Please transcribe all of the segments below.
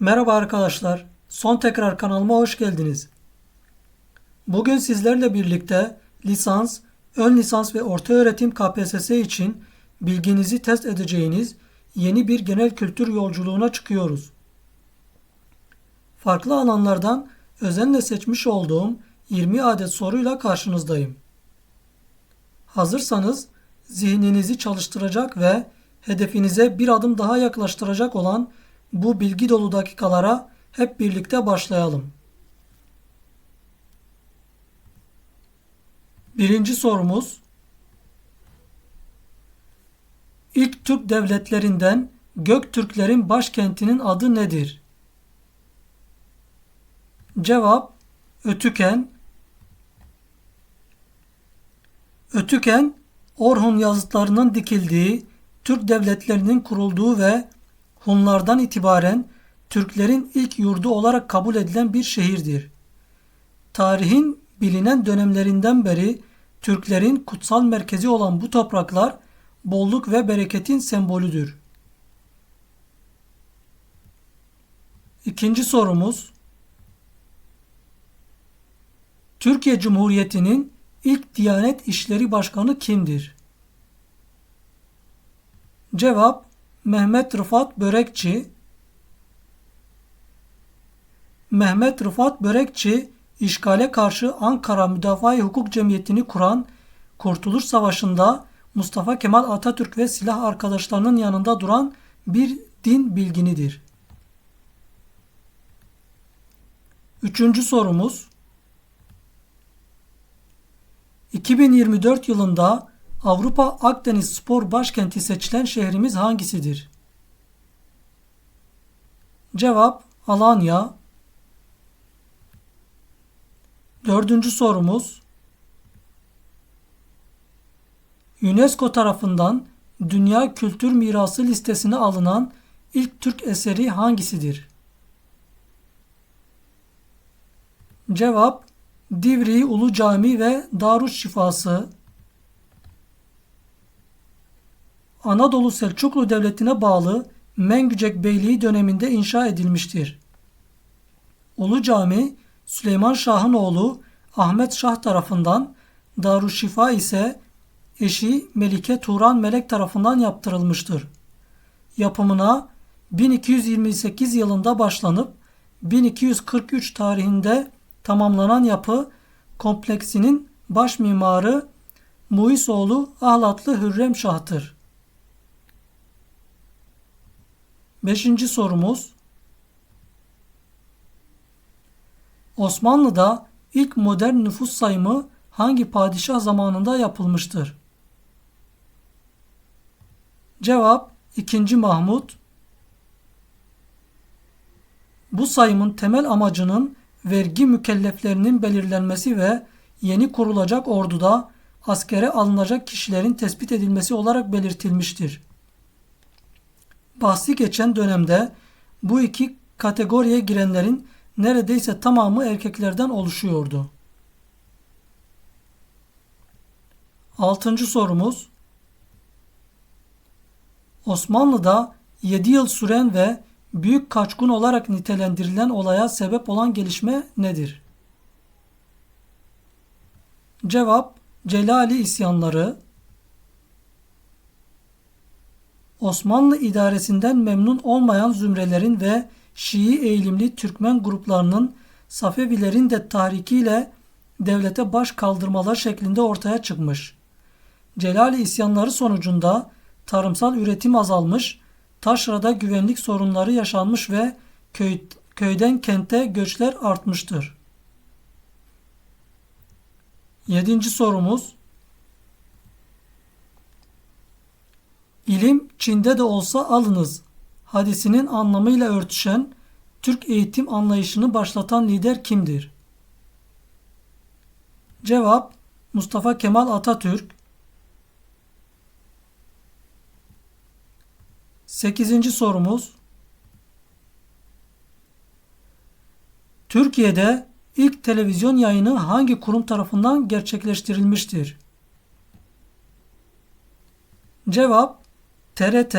Merhaba arkadaşlar. Son tekrar kanalıma hoş geldiniz. Bugün sizlerle birlikte lisans, ön lisans ve orta öğretim KPSS için bilginizi test edeceğiniz yeni bir genel kültür yolculuğuna çıkıyoruz. Farklı alanlardan özenle seçmiş olduğum 20 adet soruyla karşınızdayım. Hazırsanız zihninizi çalıştıracak ve hedefinize bir adım daha yaklaştıracak olan bu bilgi dolu dakikalara hep birlikte başlayalım. Birinci sorumuz İlk Türk devletlerinden Göktürklerin başkentinin adı nedir? Cevap Ötüken Ötüken Orhun yazıtlarının dikildiği, Türk devletlerinin kurulduğu ve Hunlardan itibaren Türklerin ilk yurdu olarak kabul edilen bir şehirdir. Tarihin bilinen dönemlerinden beri Türklerin kutsal merkezi olan bu topraklar bolluk ve bereketin sembolüdür. İkinci sorumuz Türkiye Cumhuriyeti'nin ilk Diyanet İşleri Başkanı kimdir? Cevap Mehmet Rıfat Börekçi Mehmet Rıfat Börekçi işgale karşı Ankara Müdafaa Hukuk Cemiyeti'ni kuran Kurtuluş Savaşı'nda Mustafa Kemal Atatürk ve silah arkadaşlarının yanında duran bir din bilginidir. Üçüncü sorumuz 2024 yılında Avrupa Akdeniz Spor Başkenti seçilen şehrimiz hangisidir? Cevap Alanya. Dördüncü sorumuz UNESCO tarafından Dünya Kültür Mirası listesine alınan ilk Türk eseri hangisidir? Cevap Divri Ulu Cami ve Darüşşifası. Anadolu Selçuklu Devleti'ne bağlı Mengücek Beyliği döneminde inşa edilmiştir. Ulu Cami Süleyman Şah'ın oğlu Ahmet Şah tarafından Darüşşifa ise eşi Melike Turan Melek tarafından yaptırılmıştır. Yapımına 1228 yılında başlanıp 1243 tarihinde tamamlanan yapı kompleksinin baş mimarı Muisoğlu Ahlatlı Hürrem Şah'tır. Beşinci sorumuz Osmanlı'da ilk modern nüfus sayımı hangi padişah zamanında yapılmıştır? Cevap 2. Mahmut Bu sayımın temel amacının vergi mükelleflerinin belirlenmesi ve yeni kurulacak orduda askere alınacak kişilerin tespit edilmesi olarak belirtilmiştir. Bahsi geçen dönemde bu iki kategoriye girenlerin neredeyse tamamı erkeklerden oluşuyordu. Altıncı sorumuz Osmanlı'da 7 yıl süren ve büyük kaçkın olarak nitelendirilen olaya sebep olan gelişme nedir? Cevap Celali isyanları Osmanlı idaresinden memnun olmayan zümrelerin ve Şii eğilimli Türkmen gruplarının Safevilerin de tahrikiyle devlete baş kaldırmalar şeklinde ortaya çıkmış. Celali isyanları sonucunda tarımsal üretim azalmış, taşrada güvenlik sorunları yaşanmış ve köy, köyden kente göçler artmıştır. Yedinci sorumuz İlim Çin'de de olsa alınız hadisinin anlamıyla örtüşen Türk eğitim anlayışını başlatan lider kimdir? Cevap Mustafa Kemal Atatürk Sekizinci sorumuz Türkiye'de ilk televizyon yayını hangi kurum tarafından gerçekleştirilmiştir? Cevap TRT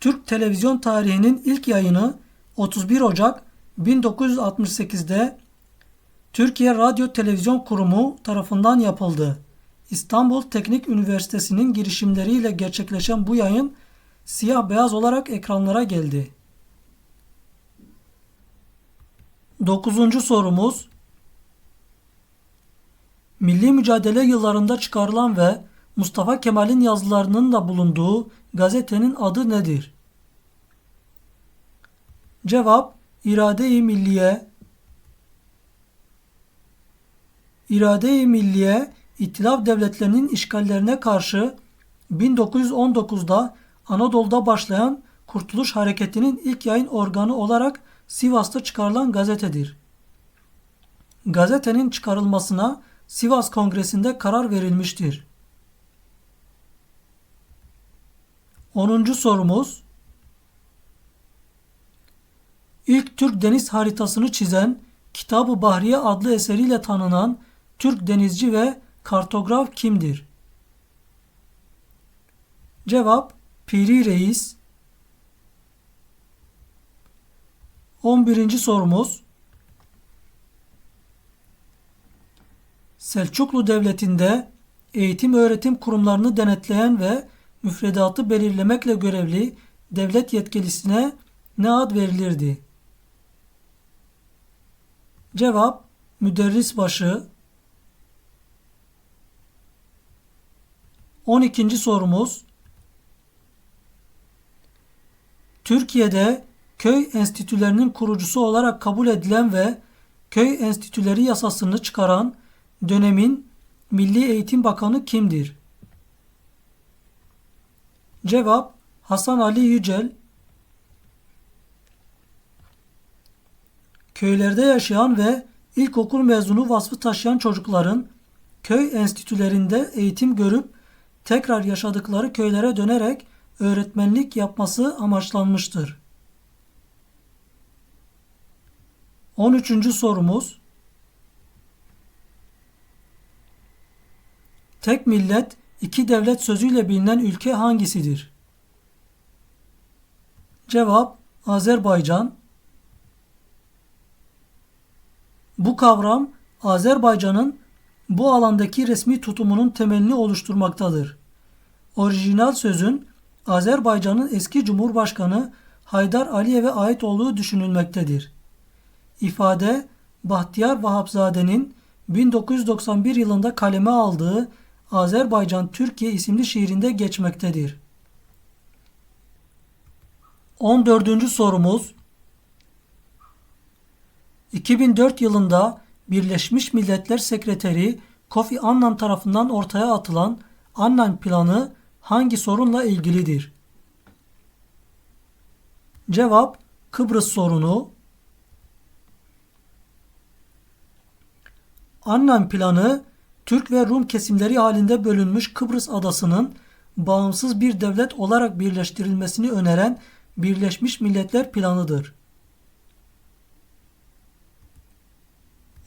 Türk televizyon tarihinin ilk yayını 31 Ocak 1968'de Türkiye Radyo Televizyon Kurumu tarafından yapıldı. İstanbul Teknik Üniversitesi'nin girişimleriyle gerçekleşen bu yayın siyah beyaz olarak ekranlara geldi. Dokuzuncu sorumuz Milli mücadele yıllarında çıkarılan ve Mustafa Kemal'in yazılarının da bulunduğu gazetenin adı nedir? Cevap İrade-i Milliye İrade-i Milliye İtilaf devletlerinin işgallerine karşı 1919'da Anadolu'da başlayan Kurtuluş Hareketi'nin ilk yayın organı olarak Sivas'ta çıkarılan gazetedir. Gazetenin çıkarılmasına Sivas Kongresi'nde karar verilmiştir. 10. sorumuz İlk Türk deniz haritasını çizen Kitab-ı Bahriye adlı eseriyle tanınan Türk denizci ve kartograf kimdir? Cevap Piri Reis 11. sorumuz Selçuklu Devleti'nde eğitim öğretim kurumlarını denetleyen ve müfredatı belirlemekle görevli devlet yetkilisine ne ad verilirdi? Cevap müderris başı 12. sorumuz Türkiye'de köy enstitülerinin kurucusu olarak kabul edilen ve köy enstitüleri yasasını çıkaran dönemin Milli Eğitim Bakanı kimdir? Cevap Hasan Ali Yücel Köylerde yaşayan ve ilkokul mezunu vasfı taşıyan çocukların köy enstitülerinde eğitim görüp tekrar yaşadıkları köylere dönerek öğretmenlik yapması amaçlanmıştır. 13. sorumuz Tek millet, iki devlet sözüyle bilinen ülke hangisidir? Cevap Azerbaycan. Bu kavram Azerbaycan'ın bu alandaki resmi tutumunun temelini oluşturmaktadır. Orijinal sözün Azerbaycan'ın eski Cumhurbaşkanı Haydar Aliyev'e ait olduğu düşünülmektedir. İfade Bahtiyar Vahapzade'nin 1991 yılında kaleme aldığı Azerbaycan Türkiye isimli şiirinde geçmektedir. 14. sorumuz 2004 yılında Birleşmiş Milletler Sekreteri Kofi Annan tarafından ortaya atılan Annan planı hangi sorunla ilgilidir? Cevap Kıbrıs sorunu. Annan planı Türk ve Rum kesimleri halinde bölünmüş Kıbrıs adasının bağımsız bir devlet olarak birleştirilmesini öneren Birleşmiş Milletler planıdır.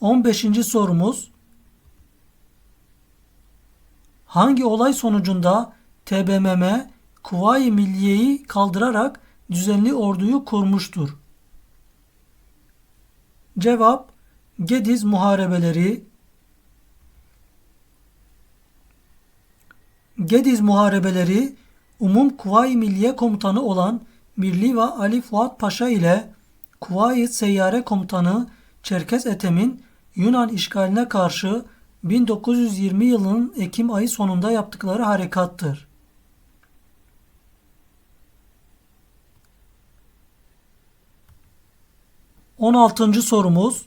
15. sorumuz Hangi olay sonucunda TBMM Kuvayi Milliye'yi kaldırarak düzenli orduyu kurmuştur? Cevap Gediz Muharebeleri Gediz Muharebeleri Umum Kuvayi Milliye Komutanı olan Mirliva Ali Fuat Paşa ile Kuvayi Seyyare Komutanı Çerkes Etem'in Yunan işgaline karşı 1920 yılının Ekim ayı sonunda yaptıkları harekattır. On altıncı sorumuz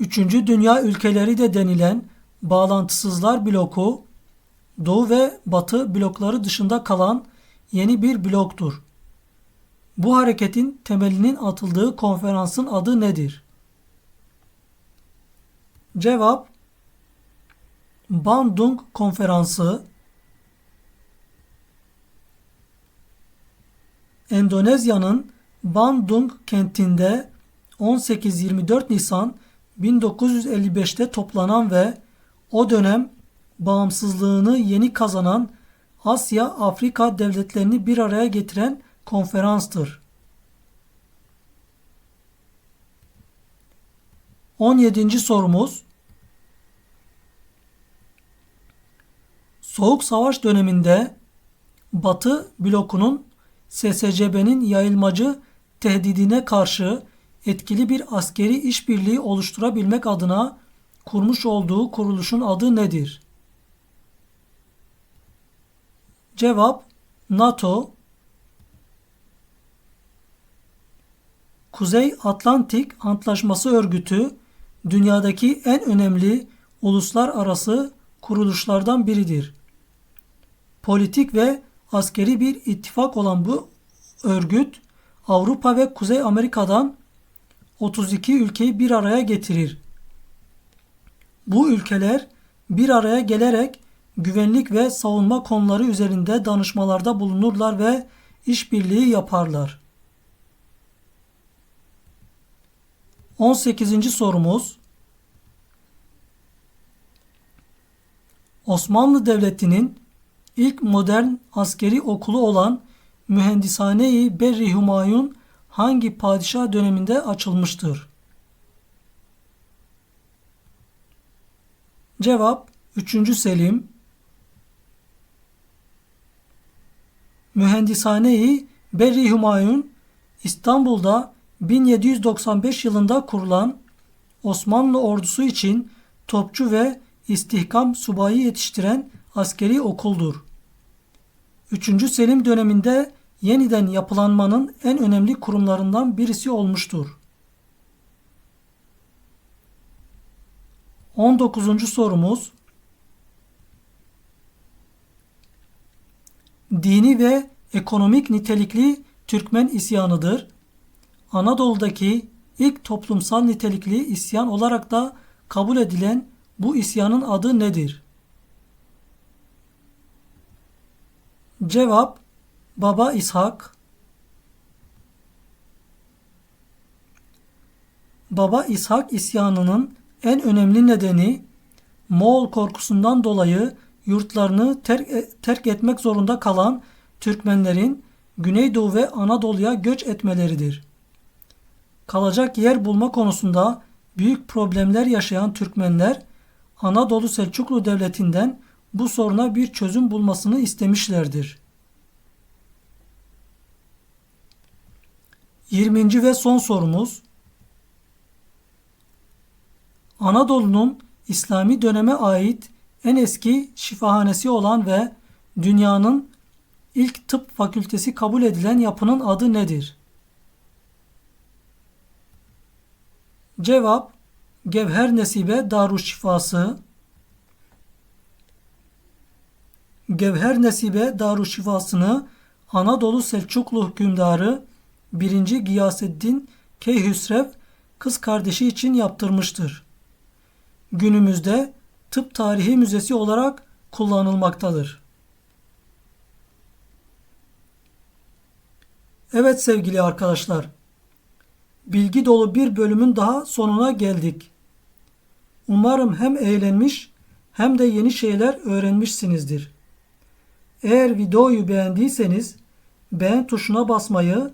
Üçüncü dünya ülkeleri de denilen bağlantısızlar bloku Doğu ve Batı blokları dışında kalan yeni bir bloktur. Bu hareketin temelinin atıldığı konferansın adı nedir? Cevap Bandung Konferansı Endonezya'nın Bandung kentinde 18-24 Nisan 1955'te toplanan ve o dönem bağımsızlığını yeni kazanan Asya Afrika devletlerini bir araya getiren konferanstır. 17. sorumuz Soğuk Savaş döneminde Batı blokunun SSCB'nin yayılmacı tehdidine karşı etkili bir askeri işbirliği oluşturabilmek adına kurmuş olduğu kuruluşun adı nedir? Cevap NATO Kuzey Atlantik Antlaşması Örgütü dünyadaki en önemli uluslararası kuruluşlardan biridir. Politik ve askeri bir ittifak olan bu örgüt Avrupa ve Kuzey Amerika'dan 32 ülkeyi bir araya getirir. Bu ülkeler bir araya gelerek güvenlik ve savunma konuları üzerinde danışmalarda bulunurlar ve işbirliği yaparlar. 18. sorumuz Osmanlı Devleti'nin ilk modern askeri okulu olan Mühendishane-i Berri Humayun hangi padişah döneminde açılmıştır? Cevap 3. Selim Mühendishane-i Berri Humayun İstanbul'da 1795 yılında kurulan Osmanlı ordusu için topçu ve istihkam subayı yetiştiren askeri okuldur. 3. Selim döneminde yeniden yapılanmanın en önemli kurumlarından birisi olmuştur. 19. sorumuz Dini ve ekonomik nitelikli Türkmen isyanıdır. Anadolu'daki ilk toplumsal nitelikli isyan olarak da kabul edilen bu isyanın adı nedir? Cevap Baba İshak Baba İshak isyanının en önemli nedeni Moğol korkusundan dolayı yurtlarını terk, e, terk etmek zorunda kalan Türkmenlerin Güneydoğu ve Anadolu'ya göç etmeleridir. Kalacak yer bulma konusunda büyük problemler yaşayan Türkmenler Anadolu Selçuklu Devleti'nden bu soruna bir çözüm bulmasını istemişlerdir. 20. ve son sorumuz Anadolu'nun İslami döneme ait en eski şifahanesi olan ve dünyanın ilk tıp fakültesi kabul edilen yapının adı nedir? Cevap Gevher Nesibe Darüşşifası Gevher Nesibe Darüşşifasını Anadolu Selçuklu hükümdarı 1. Giyaseddin Keyhüsrev kız kardeşi için yaptırmıştır. Günümüzde tıp tarihi müzesi olarak kullanılmaktadır. Evet sevgili arkadaşlar, bilgi dolu bir bölümün daha sonuna geldik. Umarım hem eğlenmiş hem de yeni şeyler öğrenmişsinizdir. Eğer videoyu beğendiyseniz beğen tuşuna basmayı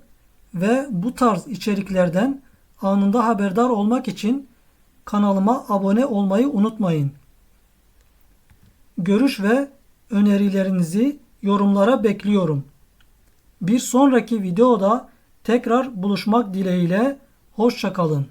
ve bu tarz içeriklerden anında haberdar olmak için kanalıma abone olmayı unutmayın. Görüş ve önerilerinizi yorumlara bekliyorum. Bir sonraki videoda tekrar buluşmak dileğiyle hoşçakalın.